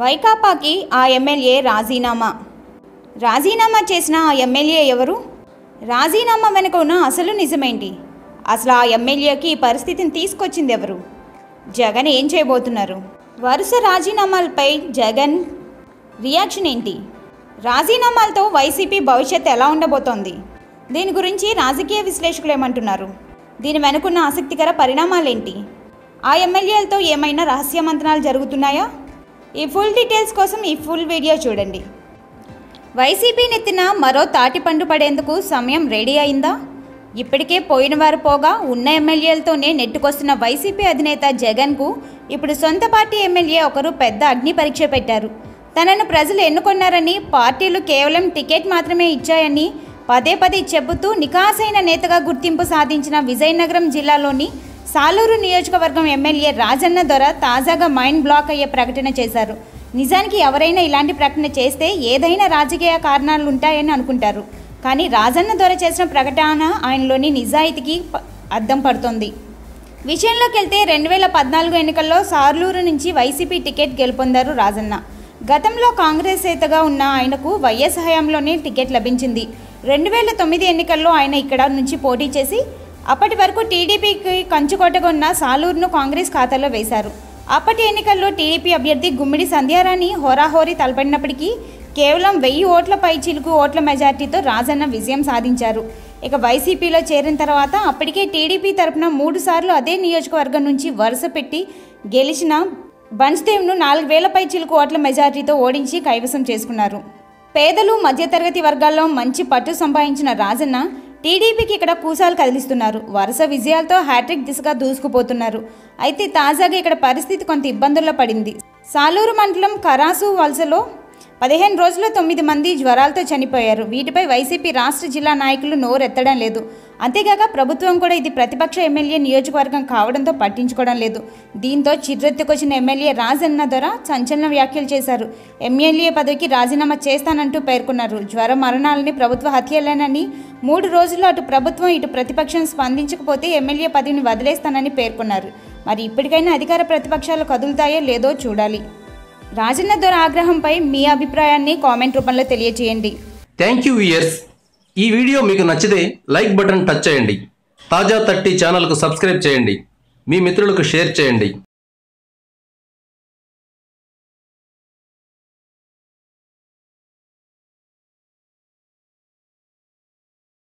వైకాపాకి ఆ ఎమ్మెల్యే రాజీనామా. రాజీనామా చేసిన ఆ ఎమ్మెల్యే ఎవరు? రాజీనామా వెనుక ఉన్న అసలు నిజమేంటి? అసలు ఆ ఎమ్మెల్యేకి ఈ పరిస్థితిని తీసుకొచ్చింది ఎవరు? జగన్ ఏం చేయబోతున్నారు? వరుస రాజీనామాలపై జగన్ రియాక్షన్ ఏంటి? రాజీనామాలతో వైసీపీ భవిష్యత్ ఎలా ఉండబోతోంది? దీని గురించి రాజకీయ విశ్లేషకులు ఏమంటున్నారు? దీని వెనుకున్న ఆసక్తికర పరిణామాలేంటి? ఆ ఎమ్మెల్యేలతో ఏమైనా రహస్య మంత్రాలు జరుగుతున్నాయా? ఈ ఫుల్ డీటెయిల్స్ కోసం ఈ ఫుల్ వీడియో చూడండి. వైసీపీ నెత్తిన మరో తాటిపండు పడేందుకు సమయం రెడీ అయిందా? ఇప్పటికే పోయిన వారు పోగా ఉన్న ఎమ్మెల్యేలతోనే నెట్టుకొస్తున్న వైసీపీ అధినేత జగన్కు ఇప్పుడు సొంత పార్టీ ఎమ్మెల్యే ఒకరు పెద్ద అగ్ని పరీక్ష పెట్టారు. తనను ప్రజలు ఎన్నుకొన్నారని పార్టీలు కేవలం టికెట్ మాత్రమే ఇచ్చాయని పదే పదే చెబుతూ నికాసైన నేతగా గుర్తింపు సాధించిన విజయనగరం జిల్లాలోని సాలూరు నియోజకవర్గం ఎమ్మెల్యే రాజన్న దొర తాజాగా మైండ్ బ్లాక్ అయ్యే ప్రకటన చేశారు. నిజానికి ఎవరైనా ఇలాంటి ప్రకటన చేస్తే ఏదైనా రాజకీయ కారణాలు ఉంటాయని అనుకుంటారు. కానీ రాజన్న దొర చేసిన ప్రకటన ఆయనలోని నిజాయితీకి అర్థం అద్దం పడుతోంది. విషయంలోకి వెళ్తే రెండు వేల పద్నాలుగు ఎన్నికల్లో సార్లూరు నుంచి వైసీపీ టికెట్ గెలుపొందారు రాజన్న. గతంలో కాంగ్రెస్ నేతగా ఉన్న ఆయనకు వైఎస్ హయాంలోనే టికెట్ లభించింది. రెండు వేల తొమ్మిది ఎన్నికల్లో ఆయన ఇక్కడ నుంచి పోటీ చేసి అప్పటి వరకు టీడీపీకి కంచుకోటగా ఉన్న సాలూరును కాంగ్రెస్ ఖాతాలో వేశారు. అప్పటి ఎన్నికల్లో టీడీపీ అభ్యర్థి గుమ్మిడి సంధ్యారాణి హోరాహోరీ తలపడినప్పటికీ కేవలం వెయ్యి ఓట్ల పై చిలుకు ఓట్ల మెజార్టీతో రాజన్న విజయం సాధించారు. ఇక వైసీపీలో చేరిన తర్వాత అప్పటికే టీడీపీ తరఫున మూడు సార్లు అదే నియోజకవర్గం నుంచి వరుస పెట్టి గెలిచిన బన్స్దేవ్ను నాలుగు వేలపై చిలుకు ఓట్ల మెజార్టీతో ఓడించి కైవసం చేసుకున్నారు. పేదలు మధ్యతరగతి వర్గాల్లో మంచి పట్టు సంపాదించిన రాజన్న టీడీపీకి ఇక్కడ కూసాలు కదిలిస్తున్నారు. వరుస విజయాలతో హ్యాట్రిక్ దిశగా దూసుకుపోతున్నారు. అయితే తాజాగా ఇక్కడ పరిస్థితి కొంత ఇబ్బందుల్లో పడింది. సాలూరు మండలం కరాసు వలసలో పదిహేను రోజుల్లో తొమ్మిది మంది జ్వరాలతో చనిపోయారు. వీటిపై వైసీపీ రాష్ట్ర జిల్లా నాయకులు నోరెత్తడం లేదు. అంతేగాక ప్రభుత్వం కూడా ఇది ప్రతిపక్ష ఎమ్మెల్యే నియోజకవర్గం కావడంతో పట్టించుకోవడం లేదు. దీంతో చిర్రెత్తుకొచ్చిన ఎమ్మెల్యే రాజన్న ధర సంచలన వ్యాఖ్యలు చేశారు. ఎమ్మెల్యే పదవికి రాజీనామా చేస్తానంటూ పేర్కొన్నారు. జ్వర మరణాలని ప్రభుత్వ హత్యలేనని మూడు రోజుల్లో అటు ప్రభుత్వం ఇటు ప్రతిపక్షం స్పందించకపోతే ఎమ్మెల్యే పదవిని వదిలేస్తానని పేర్కొన్నారు. మరి ఇప్పటికైనా అధికార ప్రతిపక్షాలు కదులుతాయో లేదో చూడాలి. రాజన్న దొర ఆగ్రహంపై మీ అభిప్రాయాన్ని కామెంట్ రూపంలో తెలియజేయండి. థ్యాంక్ యూ ఇయర్స్ ఈ వీడియో మీకు నచ్చితే లైక్ బటన్ టచ్ చేయండి. తాజా థర్టీ ఛానల్కు సబ్స్క్రైబ్ చేయండి. మీ మిత్రులకు షేర్ చేయండి.